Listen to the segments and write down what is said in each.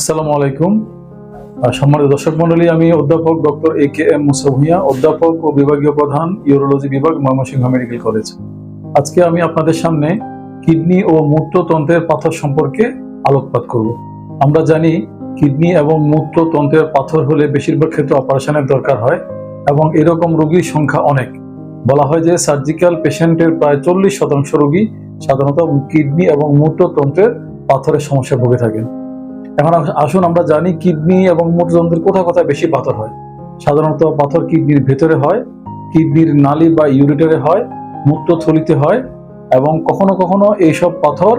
আসসালামু আলাইকুম। সম্মানিত দর্শক মন্ডলী আমি অধ্যাপক doctor A K M Musa Bhuiyan, অধ্যাপক ও বিভাগীয় প্রধান ইউরোলজি বিভাগ, ময়মনসিংহ মেডিকেল কলেজ। আজকে আমি আপনাদের সামনে কিডনি ও মূত্রতন্ত্রের পাথর সম্পর্কে আলোকপাত করব। আমরা জানি কিডনি এবং মূত্রতন্ত্রের পাথর হলে বেশিরভাগ ক্ষেত্রে অপারেশনের দরকার হয় এবং এরকম রোগীর সংখ্যা অনেক। বলা হয় যে সার্জিক্যাল পেশেন্টের প্রায় চল্লিশ শতাংশ রোগী সাধারণত কিডনি এবং মূত্রতন্ত্রের পাথরের সমস্যা ভুগে থাকেন। এখন আসুন, আমরা জানি কিডনি এবং মূত্রতন্ত্রের কোথায় কোথায় বেশি পাথর হয়। সাধারণত পাথর কিডনির ভেতরে হয়, কিডনির নালি বা ইউরিটারে হয়, মূত্রথলিতে হয় এবং কখনো কখনো এইসব পাথর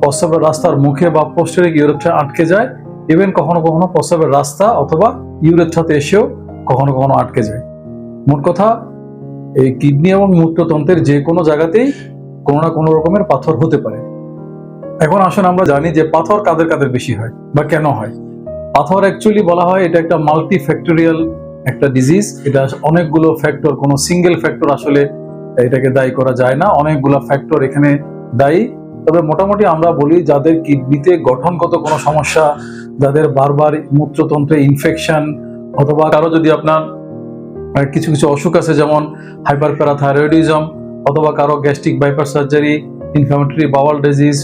প্রস্রাবের রাস্তার মুখে বা পোস্টারিক ইউরেথ্রা আটকে যায়। ইভেন কখনো কখনো প্রস্রাবের রাস্তা অথবা ইউরেথ্রাতে এসেও কখনো কখনো আটকে যায়। মোট কথা, এই কিডনি এবং মূত্রতন্ত্রের যে কোনো জায়গাতেই কোনো না কোনো রকমের পাথর হতে পারে। এখন আসুন আমরা জানি যে পাথর কাদের কাদের বেশি হয় বা কেন হয়। পাথর অ্যাকচুয়ালি বলা হয় এটা একটা মাল্টি ফ্যাক্টোরিয়াল একটা ডিজিজ এটা অনেকগুলো ফ্যাক্টর কোনো সিঙ্গেল ফ্যাক্টর আসলে এটাকে দায়ী করা যায় না। অনেকগুলো ফ্যাক্টর এখানে দায়ী। তবে মোটামুটি আমরা বলি যাদের কিডনিতে গঠনগত কোনো সমস্যা, যাদের বারবার মূত্রতন্ত্রে ইনফেকশন অথবা কারও যদি আপনার কিছু কিছু অসুখ আছে যেমন হাইপার প্যারাথাইরয়েডিজম অথবা কারও gastric bypass surgery inflammatory bowel disease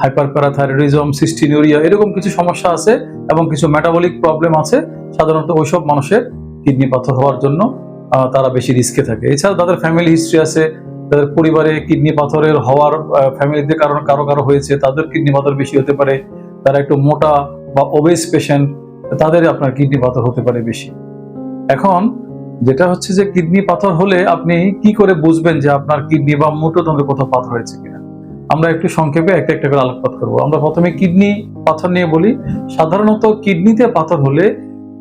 hyperparathyroidism cystinuria এরকম কিছু সমস্যা আছে এবং কিছু মেটাবলিক প্রবলেম আছে। সাধারণত ওইসব মানুষের কিডনি পাথর হওয়ার জন্য তারা বেশি রিস্কে থাকে। এছাড়া তাদের ফ্যামিলি হিস্ট্রি আছে, তাদের পরিবারে কিডনি পাথরের হওয়ার ফ্যামিলিতে কারণ কারও কারও হয়েছে, তাদের কিডনি পাথর বেশি হতে পারে। তারা একটু মোটা বা ওবেস পেশেন্ট তাদের আপনার কিডনি পাথর হতে পারে বেশি। এখন যেটা হচ্ছে যে কিডনি পাথর হলে আপনি কি করে বুঝবেন যে আপনার কিডনি বা মোটো মূত্রতন্ত্রে কোথাও পাথর হয়েছে কিনা? আমরা একটু সংক্ষেপে একটা একটা করে আলোকপাত করব। আমরা প্রথমে কিডনি পাথর নিয়ে বলি। সাধারণত কিডনিতে পাথর হলে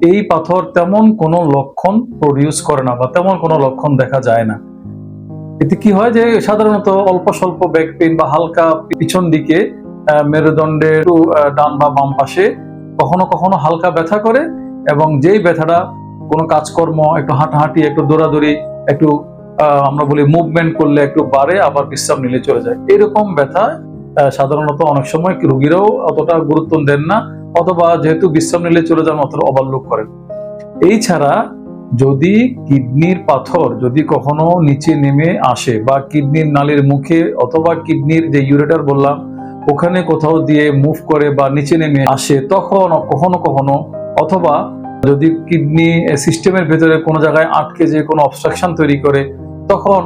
এই পাথর তেমন কোনো লক্ষণ প্রডিউস করে না বা তেমন কোনো লক্ষণ দেখা যায় না। এতে কি হয় যে সাধারণত অল্প স্বল্প ব্যাক পেন বা হালকা পিছন দিকে মেরুদণ্ডের ডান বা বাম পাশে কখনো কখনো হালকা ব্যথা করে এবং যেই ব্যথাটা কোনো কাজকর্ম, একটু হাঁটাহাঁটি, একটু দৌড়াদৌড়ি, একটু আমরা বলি মুভমেন্ট করলে একটু বাড়ে, আবার বিশ্রাম নিলে চলে যায়। এরকম ব্যথা সাধারণত অনেক সময় রোগীরাও অতটা গুরুত্ব দেন না, অথবা যেহেতু বিশ্রাম নিলে চলে যান, অতটা ওভারলুক করেন। এই ছাড়া যদি কিডনির পাথর যদি কখনো নিচে নেমে আসে, বা কিডনির নালীর মুখে অথবা কিডনির যে ইউরেটার বললাম, ওখানে কোথাও দিয়ে মুভ করে বা নিচে নেমে আসে, তখন কখনো কখনো, অথবা যদি কিডনি সিস্টেমের ভেতরে কোনো জায়গায় আটকে যে কোনো অবস্ট্রাকশন তৈরি করে তখন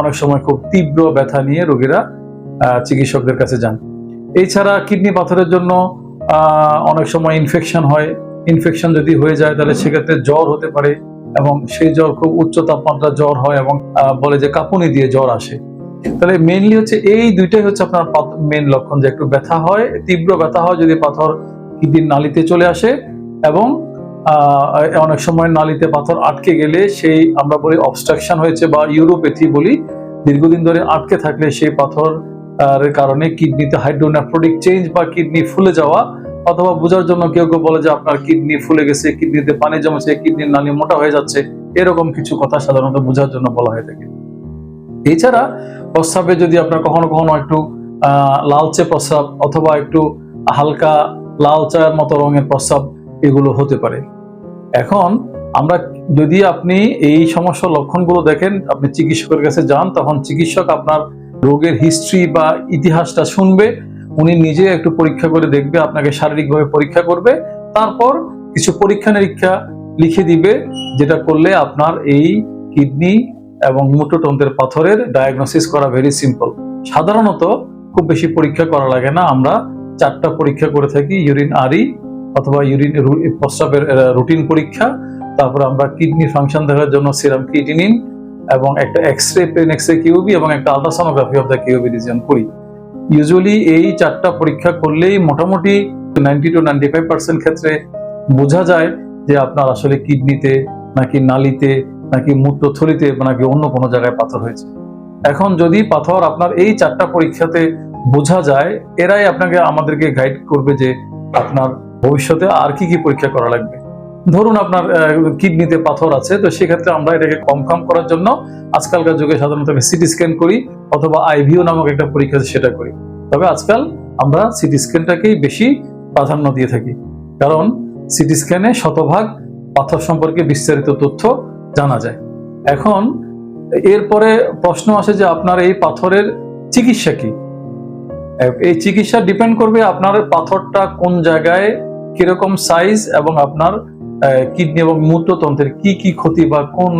অনেক সময় খুব তীব্র ব্যথা নিয়ে রোগীরা চিকিৎসকদের কাছে যান। এছাড়া কিডনি পাথরের জন্য অনেক সময় ইনফেকশন হয়। ইনফেকশন যদি হয়ে যায়, তাহলে সেক্ষেত্রে জ্বর হতে পারে এবং সেই জ্বর খুব উচ্চ তাপমাত্রা জ্বর হয় এবং বলে যে কাঁপুনি দিয়ে জ্বর আসে। তাহলে মেইনলি হচ্ছে এই দুইটাই হচ্ছে আপনার মেইন লক্ষণ যে একটু ব্যথা হয়, তীব্র ব্যথা হয় যদি পাথর কিডনির নালিতে চলে আসে এবং অনেক সময় নালিতে পাথর আটকে গেলে সেই, আমরা বলি অবস্ট্রাকশন হয়েছে বা ইউরোপ্যাথি বলি, দীর্ঘদিন ধরে আটকে থাকলে সেই পাথর কারণে কিডনিতে হাইড্রোনেফ্রোটিক চেঞ্জ বা কিডনি ফুলে যাওয়া, অথবা বোঝার জন্য কেউ কেউ বলে যে আপনার কিডনি ফুলে গেছে, কিডনিতে পানি জমেছে, কিডনির নালি মোটা হয়ে যাচ্ছে, এরকম কিছু কথা সাধারণত বোঝার জন্য বলা হয়ে থাকে। এছাড়া প্রস্রাবে যদি আপনার কখনো কখনো একটু লালচে প্রস্রাব অথবা একটু হালকা লাল চায়ের মতো রঙের প্রস্রাব এগুলো হতে পারে। এখন আমরা যদি আপনি এই সমস্যার লক্ষণগুলো দেখেন, আপনি চিকিৎসকের কাছে যান, তখন চিকিৎসক আপনার রোগের হিস্ট্রি বা ইতিহাসটা শুনবে, উনি নিজে একটু পরীক্ষা করে দেখবে, আপনাকে শারীরিকভাবে পরীক্ষা করবে, তারপর কিছু পরীক্ষা নিরীক্ষা লিখে দিবে, যেটা করলে আপনার এই কিডনি এবং মূত্রতন্ত্রের পাথরের ডায়াগনোসিস করা ভেরি সিম্পল সাধারণত খুব বেশি পরীক্ষা করা লাগে না, আমরা চারটা পরীক্ষা করে থাকি ইউরিন আরি অথবা ইউরিন প্রস্রাবের রুটিন পরীক্ষা, তারপর আমরা কিডনি ফাংশন দেখার জন্য সিরাম কিডিনিন এবং একটা X ray pen X ray KUB এবং একটা ultrasonography of the KUB region করি। ইউজুয়ালি এই চারটা পরীক্ষা করলেই মোটামুটি ninety two ninety five percent ক্ষেত্রে বোঝা যায় যে আপনার আসলে কিডনিতে নাকি নালিতে নাকি মূত্রথলিতে নাকি অন্য কোনো জায়গায় পাথর হয়েছে। এখন যদি পাথর আপনার এই চারটা পরীক্ষাতে বোঝা যায়, এরাই আপনাকে আমাদেরকে গাইড করবে যে আপনার ভবিষ্যতে আর কি কি পরীক্ষা করা লাগবে? ধরুন আপনার কিডনিতে পাথর আছে, তো সেক্ষেত্রে আমরা এটাকে কম কম করার জন্য আজকালকার যুগে সাধারণত আমি সিটি স্ক্যান করি অথবা আইভিও নামক একটা পরীক্ষা সেটা করি। তবে আজকাল আমরা সিটি স্ক্যানটাকেই বেশি প্রাধান্য দিয়ে থাকি। কারণ সিটি স্ক্যানে শতভাগ পাথর সম্পর্কে বিস্তারিত তথ্য জানা যায়। এখন এরপরে প্রশ্ন আসে যে আপনার এই পাথরের চিকিৎসা কি? এই চিকিৎসা ডিপেন্ড করবে আপনার পাথরটা কোন জায়গায় কীরকম সাইজ এবং আপনার কিডনি এবং মূত্রতন্ত্রের কি কি ক্ষতি বা কোন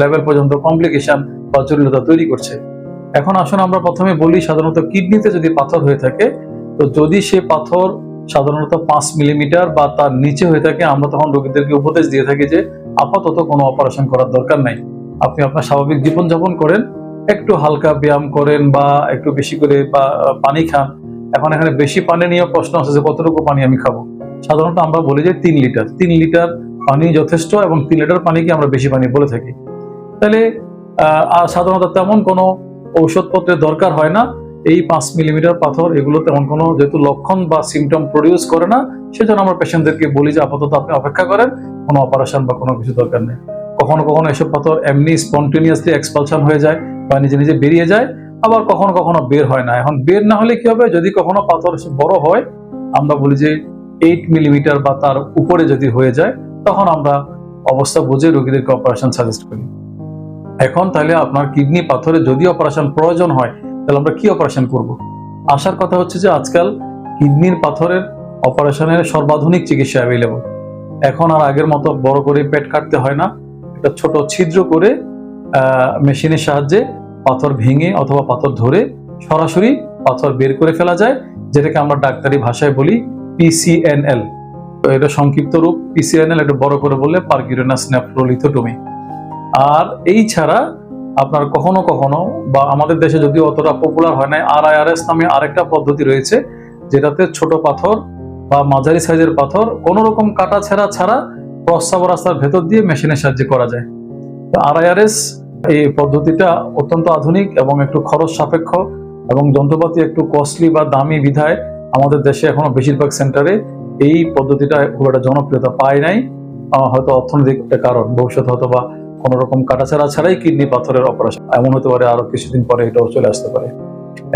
লেভেল পর্যন্ত কমপ্লিকেশন বা জটিলতা তৈরি করছে? এখন আসুন আমরা প্রথমে বলি সাধারণত কিডনিতে যদি পাথর হয়ে থাকে, তো যদি সে পাথর সাধারণত পাঁচ মিলিমিটার বা তার নিচে হয়ে থাকে, আমরা তখন রোগীদেরকে উপদেশ দিয়ে থাকি যে আপাতত কোনো অপারেশন করার দরকার নাই। আপনি আপনার স্বাভাবিক জীবনযাপন করেন, একটু হালকা ব্যায়াম করেন বা একটু বেশি করে পানি খান। এখন এখানে বেশি পানি নিয়ে প্রশ্ন আছে যে কতটুকু পানি আমি খাব? সাধারণত আমরা বলি যে তিন লিটার। তিন লিটার পানি যথেষ্ট এবং তিন লিটার পানিকে আমরা বেশি পানি বলে থাকি। তাহলে সাধারণত তেমন কোনো ঔষধপত্রের দরকার হয় না। এই পাঁচ মিলিমিটার পাথর এগুলো তেমন কোনো যেহেতু লক্ষণ বা সিমটম প্রডিউস করে না, সেজন্য আমরা পেশেন্টদেরকে বলি যে আপাতত আপনি অপেক্ষা করেন, কোনো অপারেশন বা কোনো কিছু দরকার নেই। কখনো কখনো এসব পাথর এমনি স্পন্টেনিয়াসলি এক্সপালশন হয়ে যায় বা নিজে নিজে বেরিয়ে যায়, আবার কখনো কখনো বের হয় না। এখন বের না হলে কি হবে? যদি কখনো পাথর বড় হয়, আমরা বলি যে এইট মিলিমিটার বা তার উপরে যদি হয়ে যায়, তখন আমরা অবস্থা বুঝে রোগীদেরকে অপারেশন সাজেস্ট করি। এখন তাহলে আপনার কিডনি পাথরে যদি অপারেশন প্রয়োজন হয়, তাহলে আমরা কি অপারেশন করব? আসার কথা হচ্ছে যে আজকাল কিডনির পাথরের অপারেশনের সর্বাধুনিক চিকিৎসা অ্যাভেলেবল এখন আর আগের মতো বড় করে পেট কাটতে হয় না। একটা ছোট ছিদ্র করে মেশিনের সাহায্যে পাথর ভেঙে অথবা পাথর ধরে সরাসরি পাথর বের করে ফেলা যায়, যেটাকে আমরা ডাক্তারি ভাষায় বলি পিসিএনএল এটা সংক্ষিপ্ত রূপ পিসিএনএল এটা বড় করে বললে পার্কিউরেনাস নেফ্রোলিথোটমি আর এই ছাড়া আপনার কখনো কখনো বা আমাদের দেশে যদিও অতটা পপুলার হয় না আর আইআরএস নামে আরেকটা পদ্ধতি রয়েছে, যেটাতে ছোট পাথর বা মাঝারি সাইজের পাথর কোন রকম কাটা ছেঁড়া ছাড়া প্রস্রাব রাস্তার ভেতর দিয়ে মেশিনের সাহায্যে করা যায়। আর আইআরএস এই পদ্ধতিটা অত্যন্ত আধুনিক এবং একটু খরচ সাপেক্ষ এবং যন্ত্রপাতি একটু কস্টলি বা দামি বিধায় আমাদের দেশে এখনও বেশিরভাগ সেন্টারে এই পদ্ধতিটা খুব একটা জনপ্রিয়তা পায় নাই। হয়তো অর্থনৈতিক একটা কারণ। ভবিষ্যতে হয়তো বা কোনো রকম কাটাছাড়া ছাড়াই কিডনি পাথরের অপারেশন এমন হতে পারে আরও কিছুদিন পরে এটাও চলে আসতে পারে।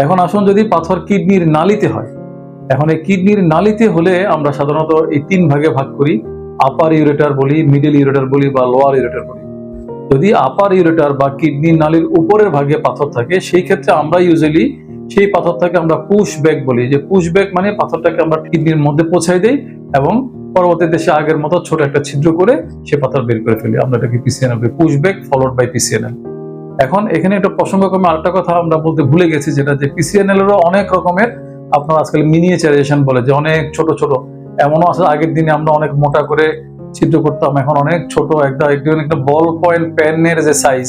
এখন আসুন যদি পাথর কিডনির নালিতে হয়। এখন এই কিডনির নালিতে হলে আমরা সাধারণত এই তিন ভাগে ভাগ করি। আপার ইউরেটার বলি মিডল ইউরেটার বলি বা লোয়ার ইউরেটার বলি। যদি আপার ইউরেটার বা কিডনির নালীর উপরের ভাগে পাথর থাকে, সেই ক্ষেত্রে আমরা ইউজুয়ালি সেই পাথরটাকে আমরা পুশ ব্যাগ বলি। যে পুশ ব্যাগ মানে পাথরটাকে আমরা কিডনির মধ্যে পৌঁছাই দেই এবং পরবর্তীতে সে আগের মতো ছোট একটা ছিদ্র করে সে পাথর বের করে ফেলি। আমরা এটাকে পিসিএনএল বলি। Push bag followed by PCNL এখন এখানে একটা প্রসঙ্গক্রমে আরেকটা কথা আমরা বলতে ভুলে গেছি, যেটা যে পিসিএনএল এরও অনেক রকমের আপনার আজকাল মিনিয়েচারাইজেশন বলে, যে অনেক ছোট ছোট। এমনও আছে, আগের দিনে আমরা অনেক মোটা করে ছিদ্র করতাম, এখন অনেক ছোট, একটা একদম একটা বল পয়েন্ট পেনের যে সাইজ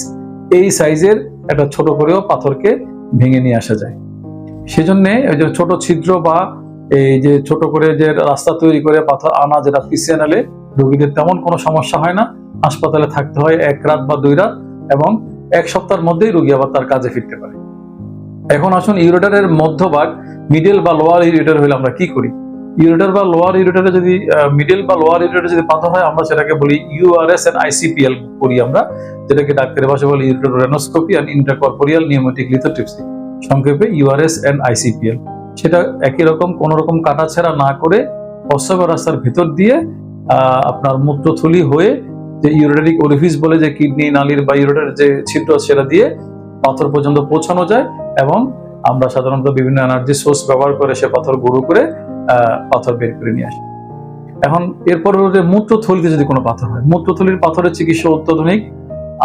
এই সাইজের একটা ছোট করেও পাথরকে ভেঙে নিয়ে আসা যায়। সেজন্যে ওই যে ছোট ছিদ্র বা এই যে ছোট করে যে রাস্তা তৈরি করে পাথর আনা যেটা পিসিএনএলে রোগীদের তেমন কোনো সমস্যা হয় না। হাসপাতালে থাকতে হয় এক রাত বা দুই রাত এবং এক সপ্তাহের মধ্যেই রোগী আবার তার কাজে ফিরতে পারে। এখন আসুন ইউরেটারের মধ্যভাগ মিডল বা লোয়ার ইউরেটার হলে আমরা কি করি? ইউরেটার বা লোয়ার ইউরেটারে যদি মিডল বা লোয়ার ইউরেটারে যদি পাথর হয়, আমরা সেটাকে বলি ইউআরএস এন্ড আইসিপিএল করি আমরা, যেটাকে ডাক্তারের ভাষায় বলি ureterorenoscopy and intracorporeal pneumatic lithotripsy সংক্ষেপে ইউআরএস এন্ড আইসিপিএল। সেটা একই রকম, কোন রকম কাটাছেড়া না করে প্রস্রাব রাস্তার ভিতর দিয়ে আপনার মূত্রথলি হয়ে যে ইউরেটারিক ওরিফিস বলে যে কিডনি, নালীর বা ইউরেটার যে ছিদ্র সেটা দিয়ে পাথর পর্যন্ত পৌঁছানো যায় এবং আমরা সাধারণত বিভিন্ন এনার্জি সোর্স ব্যবহার করে সে পাথর গুঁড়ো করে পাথর বের করে নিয়ে আসি। এখন এরপর মূত্রথলিতে যদি কোনো পাথর হয়, মূত্রথলির পাথরের চিকিৎসা অত্যাধুনিক।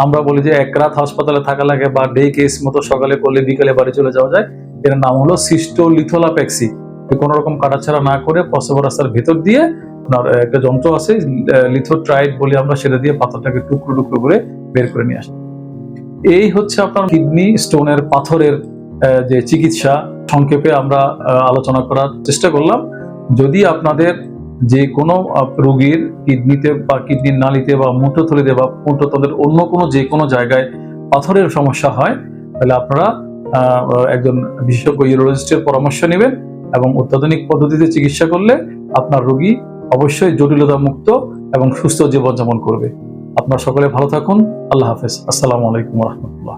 আমরা বলি যে এক রাত হাসপাতালে থাকা লাগে বা ডে কেস মতো সকালে করলে বিকালে বাড়ি চলে যাওয়া যায়। এর নাম হলো সিস্টো লিথোলাপেক্সি কোনো রকম কাটাছাড়া না করে প্রসব রাস্তার ভেতর দিয়ে আপনার একটা যন্ত্র আছে লিথোট্রাইড বলি আমরা, সেটা দিয়ে পাথরটাকে টুকরো টুকরো করে বের করে নিয়ে আসি। এই হচ্ছে আপনার কিডনি স্টোনের পাথরের যে চিকিৎসা সংক্ষেপে আমরা আলোচনা করার চেষ্টা করলাম। যদি আপনাদের যে কোনো রোগীর কিডনিতে বা কিডনির নালিতে বা মূত্রথলিতে বা মূত্রতন্ত্রের অন্য কোনো যে কোনো জায়গায় পাথরের সমস্যা হয়, তাহলে আপনারা একজন বিশেষজ্ঞ ইউরোলজিস্টের পরামর্শ নেবেন এবং অত্যাধুনিক পদ্ধতিতে চিকিৎসা করলে আপনার রোগী অবশ্যই জটিলতা মুক্ত এবং সুস্থ জীবনযাপন করবে। আপনার সকলে ভালো থাকুন। আল্লাহ হাফেজ। আসসালামু আলাইকুম রহমতুল্লাহ।